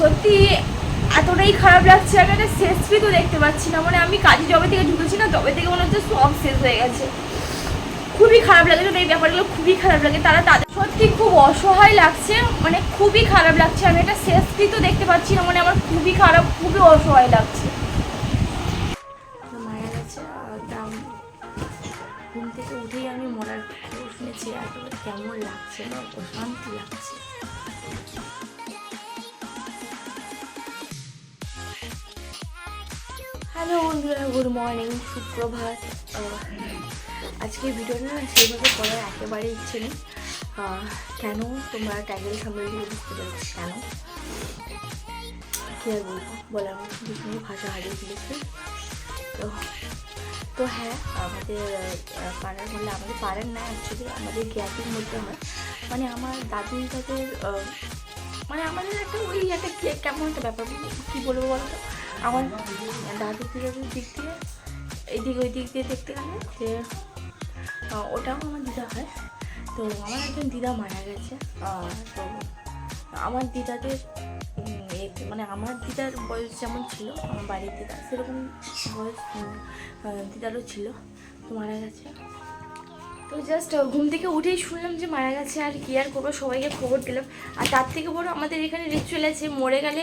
সত্যি এতটাই খারাপ লাগছে আমি একটা শেষ তো দেখতে পাচ্ছি না। মানে আমি কাজে জবে থেকে ঢুকেছি না তবে থেকে মনে হচ্ছে সব শেষ হয়ে গেছে। খুবই খারাপ লাগে এই ব্যাপারগুলো খুবই খারাপ লাগে। তারা তাদের সত্যি খুব অসহায় লাগছে মানে খুবই খারাপ লাগছে। আমি একটা শেষ তো দেখতে পাচ্ছি না মানে আমার খুবই খারাপ, খুবই অসহায় লাগছে। ঘুম থেকে উঠেই আমি মরার শুনেছি একেবারে কেমন লাগছে না, অশান্তি লাগছে। হ্যালো বন্ধুরা, গুড মর্নিং, সুপ্রভাত। আজকে ভিডিওটা সেইভাবে করার একেবারে ইচ্ছে নেই। কেন তোমরা টাইটেল সামনে বুঝতে পারছি কেন? কী আর বলব? বলার মতো ভাষা হারিয়ে ফেলেছি। তো তো হ্যাঁ আমাদের পাড়ার বললে আমাদের পাড়ার না অ্যাকচুয়ালি আমাদের জ্ঞাতির মধ্যে হয় মানে আমার দাদু তাদের মানে আমাদের একটা ওই একটা কেমন একটা ব্যাপার, কী বলব বলো তো? আমার দাদু দিদাদের দিক দিয়ে এইদিক ওই দিক দিয়ে দেখতে গেলে যে ওটাও আমার দিদা হয়। তো আমার একজন দিদা মারা গেছে। তো আমার দিদাদের মানে আমার দিদার বয়স যেমন ছিল, আমার বাড়ির দিদা, সেরকম বয়স দিদারও ছিল, তো মারা গেছে। তো জাস্ট ঘুম থেকে উঠেই শুনলাম যে মারা গেছে আর কি, আর করব সবাইকে খবর দিলাম আর তার থেকে বড় আমাদের এখানে রিচুয়াল আছে, মরে গেলে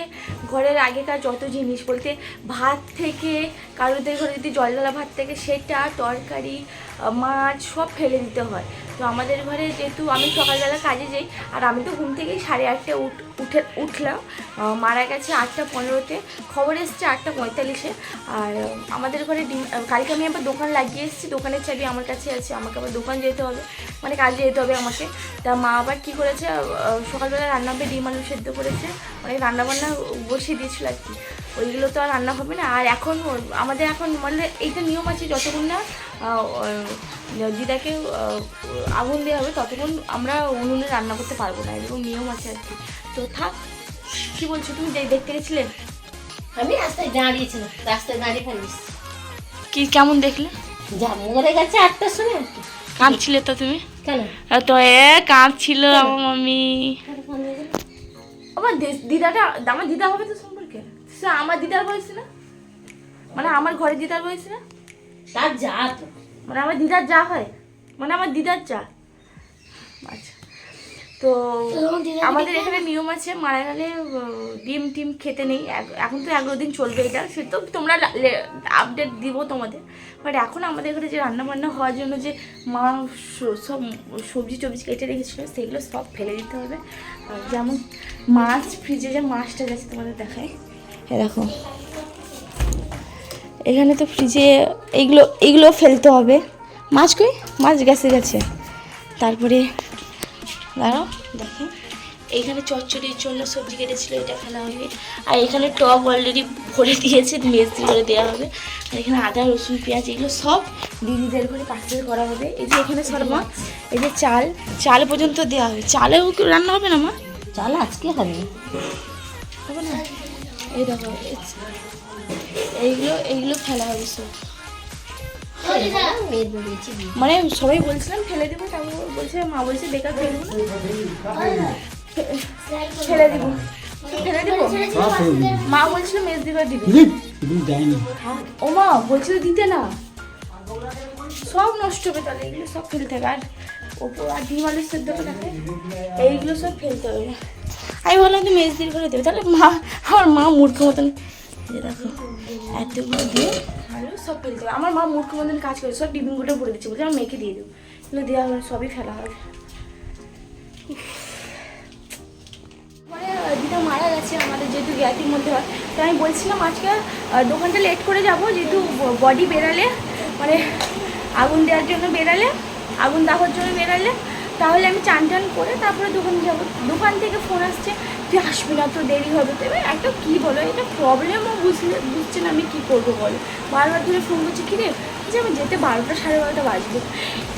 ঘরের আগেকার যত জিনিস, বলতে ভাত থেকে, কারোদের ঘরে যদি জল ভাত থেকে, সেটা, তরকারি মাছ সব ফেলে দিতে হয়। তো আমাদের ঘরে যেহেতু আমি সকালবেলা কাজে যাই, আর আমি তো ঘুম থেকেই সাড়ে আটটা উঠ, উঠে, উঠলাম। মারা গেছে আটটা পনেরোতে, খবর এসছে আটটা পঁয়তাল্লিশে। আর আমাদের ঘরে ডিম কালকে আমি আবার দোকান লাগিয়ে এসেছি, দোকানের চাবি আমার কাছে আছে, আমাকে আবার দোকান যেতে হবে। মানে কাজে যেতে হবে আমাকে। তা মা আবার কী করেছে সকালবেলা রান্না হবে, ডিম আলু সেদ্ধ করেছে মানে রান্নাবান্না বসিয়ে দিয়েছিল আর কি। ওইগুলো তো আর রান্না হবে না। আর এখন আমাদের এখন মানে এইটা নিয়ম আছে যতক্ষণ না দিদাকে আগুন দেওয়া হবে ততক্ষণ আমরা উনুনে রান্না করতে পারব না। এরকম নিয়ম আছে আর কি। তো থাক কী বলছো তুমি? যে দেখতে গেছিলে? আমি রাস্তায় দাঁড়িয়েছিলাম রাস্তায় দাঁড়িয়ে ফেলিস কি কেমন দেখলে? যা মরে গেছে আটটার সময় কাঁদছিলে তো তুমি? কেন? তো এ কাঁদছিল আমার মামি। আমার দিদাটা আমার দিদা হবে তো সে আমার দিদার বয়সী না? মানে আমার ঘরে দিদার বয়সী না? তার যা তো। মানে আমার দিদার যা হয় মানে আমার দিদার যা। আচ্ছা তো আমাদের এখানে নিয়ম আছে মারা গেলে ডিম টিম খেতে নেই। এখন তো এগারো দিন চলবে এটা সে তো তোমরা আপডেট দিব তোমাদের। বাট এখন আমাদের এখানে যে রান্না বান্না হওয়ার জন্য যে মা সব সবজি টবজি কেটে রেখেছিলো সেগুলো সব ফেলে দিতে হবে। আর যেমন মাছ ফ্রিজে যে মাছটা গেছে তোমাদের দেখায়। দেখো। এখানে তো ফ্রিজে এইগুলো এইগুলো ফেলতে হবে। মাছ কই? মাছ গেছে গেছে। তারপরে দাঁড়াও দেখো। এইখানে চচ্চড়ির জন্য সবজি কেটেছিল এটা ফেলা হবে। আর এখানে টক অলরেডি ভরে দিয়েছে মেজদি করে দেওয়া হবে। আর এখানে আদা রসুন পেঁয়াজ এগুলো সব দিদিদের ঘরে পার্সেল করা হবে। এই যে এখানে শর্মা এই যে চাল চাল পর্যন্ত দেওয়া হবে। চালেও রান্না হবে না মা? চাল আজকে হবে। হবে না? এই দেখো এইগুলো এইগুলো ফেলা সব মানে সবাই বলছিলাম ফেলে দেবো তারপর বলছে মা বলছে বেকার ফেলব না ফে- ফেলে দেবো। ফেলে দেবো? মা বলছিল মেজ দিবে। দিবে হ্যাঁ, ও মা বলছিল দিতে না। সব নষ্ট হবে তাহলে এগুলো সব ফেলতে হবে। আর ওপর আর ডিম আলু সেদ্ধটা দেখে এইগুলো সব ফেলতে হবে। আমি বললাম তো মেজদির করে দেবে। তাহলে মা, আমার মা মূর্খ মতন। দেখো এতগুলো দিয়ে আলু সব ফেলতে হবে আমার মা মূর্খ মতন কাজ করে, সব টিফিনগুলো ভরে দিচ্ছে, বলছে আমার মেয়েকে দিয়ে দেবো। এগুলো দেওয়া হবে সবই ফেলা হবে। মানে দিদা মারা গেছে আমাদের যেহেতু জ্ঞাতির মধ্যে হয়। তো আমি বলছিলাম আজকে দোকানটা লেট করে যাব, যেহেতু বডি বেরালে মানে আগুন দেওয়ার জন্য বেরালে আগুন দেওয়ার জন্য বেরালে তাহলে আমি চান টান করে তারপরে দোকানে যাব। দোকান থেকে ফোন আসছে, তুই আসবি না তো, দেরি হবে। তো এবার একটা কী বলো, এটা প্রবলেমও বুঝলে বুঝছে না আমি কী করব বলো? বারবার ধরে ফোন করছি, কী রে? যে আমি যেতে বারোটা, সাড়ে বারোটা বাজবে।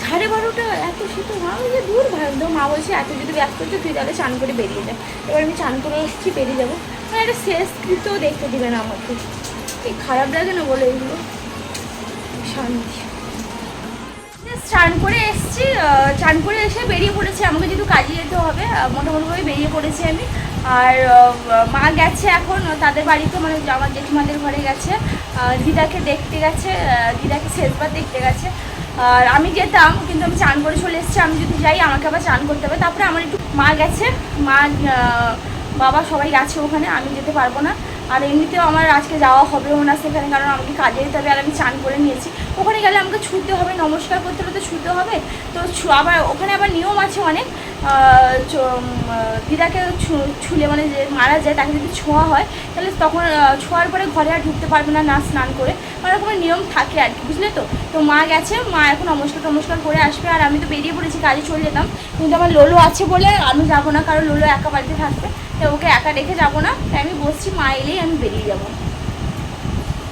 সাড়ে বারোটা এত শীত, মা বলছে দূর ভালো মা বলছে, এত যদি ব্যস্ত হচ্ছে, তুই তাহলে চান করে বেরিয়ে যা। এবার আমি চান করে এসেছি, বেরিয়ে যাব। মানে একটা শেষকৃতও দেখতে দিবে না আমাকে। খারাপ লাগে না বলে এগুলো? শান্তি। চান করে এসেছি চান করে এসে বেরিয়ে পড়েছি। আমাকে যেহেতু কাজে যেতে হবে মোটামুটিভাবে বেরিয়ে পড়েছি আমি। আর মা গেছে এখন, তাদের বাড়িতে মানে আমার জেঠিমাদের ঘরে গেছে। দিদাকে দেখতে গেছে দিদাকে শেষবার দেখতে গেছে। আর আমি যেতাম, কিন্তু আমি চান করে চলে এসেছি। আমি যদি যাই, আমাকে আবার চান করতে হবে। তারপরে আমার একটু মা গেছে। মা বাবা সবাই গেছে ওখানে, আমি যেতে পারব না। আর এমনিতেও আমার আজকে যাওয়া হবেও না সেখানে, কারণ আমাকে কাজে যেতে হবে আর আমি চান করে নিয়েছি। ওখানে গেলে আমাকে ছুটতে হবে, নমস্কার করতে হলে তো ছুটতে হবে। তো আবার ওখানে আবার নিয়ম আছে অনেক দিদাকে ছুলে মানে যে মারা যায়, তাকে যদি ছোঁয়া হয়, তাহলে তখন ছোঁয়ার পরে ঘরে আর ঢুকতে পারবে না না স্নান করে। মানে ওরকম নিয়ম থাকে আর কি, বুঝলে তো? তো মা গেছে, মা এখন নমস্কার টমস্কার করে আসবে, আর আমি তো বেরিয়ে পড়েছি, কাজে চলে যেতাম। কিন্তু আমার লোলো আছে বলে আমি যাব না, কারণ লোলো একা বাড়িতে থাকবে, তো ওকে একা রেখে যাব না। তাই আমি বসছি, মা এলেই আমি বেরিয়ে যাব।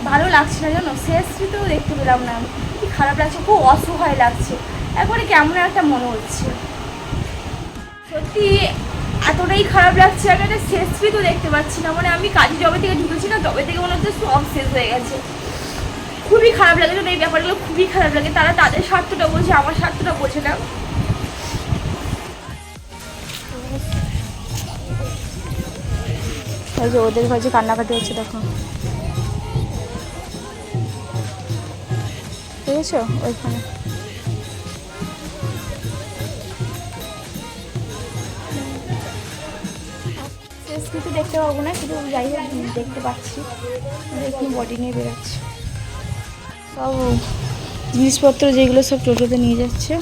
ভালো লাগছে না জানো? শেষ স্মৃতিও দেখতে পেলাম না আমি। কি খারাপ লাগছে, খুব অসহায় লাগছে। একবারে কেমন একটা মনে হচ্ছে। সত্যি এতটাই খারাপ লাগছে আমি একটা শেষ স্মৃতিও দেখতে পাচ্ছি না। মানে আমি কাজে জবে থেকে ঢুকেছি না, তবে থেকে মনে হচ্ছে সব শেষ হয়ে গেছে। খুবই খারাপ লাগে এই ব্যাপারগুলো খুবই খারাপ লাগে। তারা তাদের স্বার্থটা বোঝে, আমার স্বার্থটা বোঝে না। ওই যে ওদের কাছে কান্নাকাটি হচ্ছে, দেখো। দেখেছ? ওইখানে। কিছু দেখতে পাবো না কিন্তু যাই হোক দেখতে পাচ্ছি। দেখি বডি নিয়ে বেরোচ্ছে। সব জিনিসপত্র যেগুলো সব টোটোতে নিয়ে যাচ্ছে।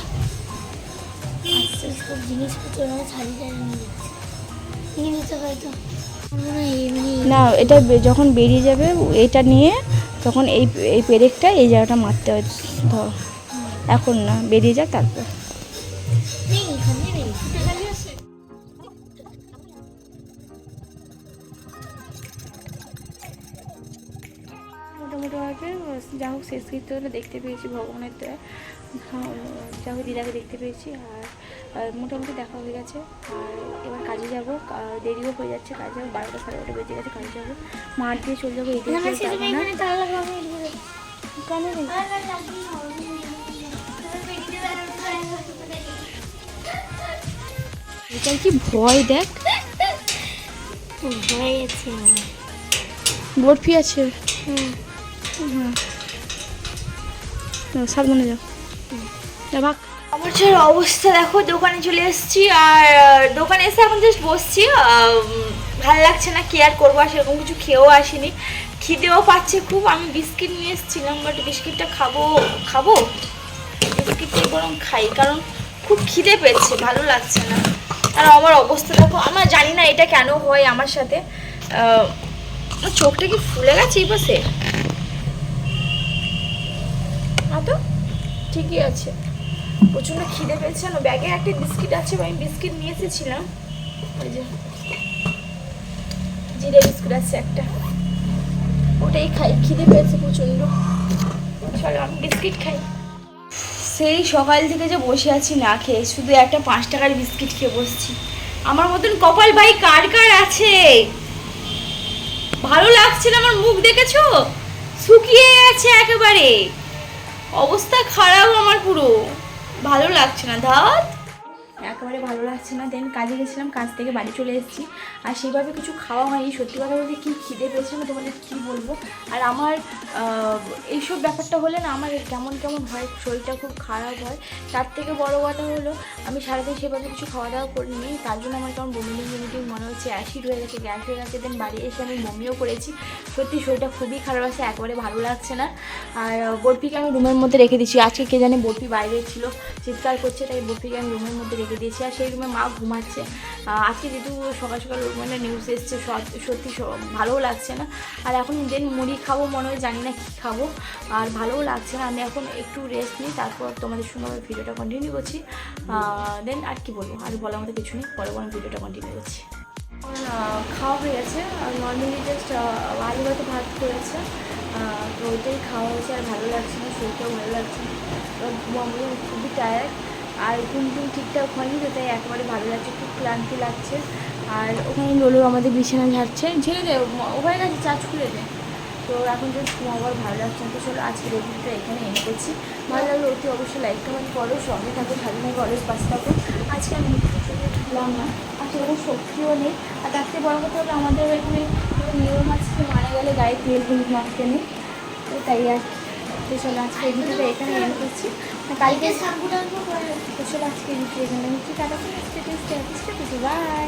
সব জিনিসপত্র ছাড়িয়ে ছাড়িয়ে নিয়ে যাচ্ছে। নিয়ে নিতে হয়তো আমার এমনি না এটা যখন বেরিয়ে যাবে এটা নিয়ে তখন এই এই পেরেকটা এই জায়গাটা মারতে হয় ধর। এখন না বেরিয়ে যাক তারপর। মোটামুটিভাবে যা হোক শেষ কীর্তনটা দেখতে পেয়েছি ভগবানের দয়া। হ্যাঁ, যা হোক দিদাকে দেখতে পেয়েছি আর মোটামুটি দেখা হয়ে গেছে। আর এবার কাজে যাব দেরিও হয়ে যাচ্ছে কাজে যাব বারোটা সাড়ে বারোটা বেজে গেছে কাজে যাব। মাঠ দিয়ে চলে যাব এদিকে এটার কি ভয় দেখ। ভয় আছে বরফি আছে। হুম। সাবধানে যাও। যা, ভাগ। অবসর অবস্থা দেখো, দোকানে চলে এসেছি আর দোকানে এসে এখন জাস্ট বসছি। ভালো লাগছে না, কি আর করব, আর সেরকম কিছু খেয়েও আসিনি। খিদেও পাচ্ছে খুব, আমি বিস্কিট নিয়ে এসেছিলাম বাট বিস্কিটটা খাব খাব? বিস্কিটটাই বরং খাই, কারণ খুব খিদে পেয়েছে, ভালো লাগছে না। আর আমার অবস্থা দেখো, আমার জানি না এটা কেন হয় আমার সাথে। আমার চোখটা কি ফুলে গেছে এই পাশে? না তো? ঠিকই আছে। প্রচণ্ড খিদে পেয়েছে না ব্যাগে একটা বিস্কিট আছে, আমি বিস্কিট নিয়ে এসেছিলাম। জিরে বিস্কুট আছে একটা। ওটাই খাই, খিদে পেয়েছে প্রচণ্ড। চলো, আমি বিস্কিট খাই। সেই সকাল থেকে যে বসে আছি না খেয়ে, শুধু একটা পাঁচ টাকার বিস্কিট খেয়ে বসছি। আমার মতন কপাল ভাই কার কার আছে? ভালো লাগছে না আমার মুখ, দেখেছ? শুকিয়ে গেছে একেবারে। অবস্থা খারাপ আমার পুরো। ভালো লাগছে না। ধাত? একেবারে ভালো লাগছে না দেন কাজে গেছিলাম, কাজ থেকে বাড়ি চলে এসেছি। আর সেইভাবে কিছু খাওয়া হয়নি, সত্যি কথা বলতে কী খিদে পেয়েছে না তোমাদের কী বলব? আর আমার এইসব ব্যাপারটা হলে না আমার কেমন কেমন হয়, শরীরটা খুব খারাপ হয়। তার থেকে বড় কথা হলো, আমি সারাদিন সেভাবে কিছু খাওয়া দাওয়া করিনি, তার জন্য আমার কেমন বমি বমিটি মনে হচ্ছে অ্যাসিড হয়ে গেছে গ্যাস হয়ে গেছে দেন বাড়ি এসে আমি বমিও করেছি। সত্যি শরীরটা খুবই খারাপ আছে, একেবারে ভালো লাগছে না। আর বরফিকে আমি রুমের মধ্যে রেখে দিয়েছি, আজকে কে জানে বরফি বাইরে ছিল, চিৎকার করছে, তাই বরফিকে আমি রুমের মধ্যে রেখে দিয়েছি। আর সেই রুমে মা ঘুমাচ্ছে। আজকে যেহেতু সকাল সকাল মানে নিউজ এসছে, সত- সত্যি ভালোও লাগছে না। আর এখন দেন মুড়ি খাব মনে হয়, জানি না কী খাব। আর ভালোও লাগছে না, আমি এখন একটু রেস্ট নিই, তারপর তোমাদের সঙ্গে আমি ভিডিওটা কন্টিনিউ করছি। দেন আর কি বলব, আর বলার মতো কিছু নেই, পরে আমি ভিডিওটা কন্টিনিউ করছি। খাওয়া হয়ে গেছে নর্মালি জাস্ট আলু ভাতে ভাত করেছে। তো ওইটাই খাওয়া হয়েছে, আর ভালো লাগছে না, শরীরটাও ভালো লাগছে না। খুবই টায়ার্ড আর ঘুম টুম ঠিকঠাক হয়নি তো তাই একেবারে ভালো লাগছে খুব ক্লান্তি লাগছে। আর ওখানে লোলো আমাদের বিছানা ঝাড়ছে। ঝেড়ে দে ম- ওখানে গেছে চার্জ খুলে দে। তো এখন যদি ঘুমাবার ভালো লাগছে তো চলো আজকে রেডিওটা এখানে এনে করছি। ভালো লাগলে অতি অবশ্যই লাইক কমেন্ট করো সঙ্গে থাকো সাথে থাকো অলওয়েজ পাশে থাকো। আজকে আমি ঢুকলাম না আর সেরকম শক্তিও নেই। আর তার থেকে বড় কথা হলো আমাদের এখানে নিয়ম আছে মারা গেলে গায়ে তেল হলুদ মাখতে নেই। তো তাই আর কি। তো চলো আজকে ভিডিওটা এখানে এন্ড করছি। কালকে করে তো চলো আজকে ভিডিও এখানে হচ্ছে টাটা স্টেটিস বাই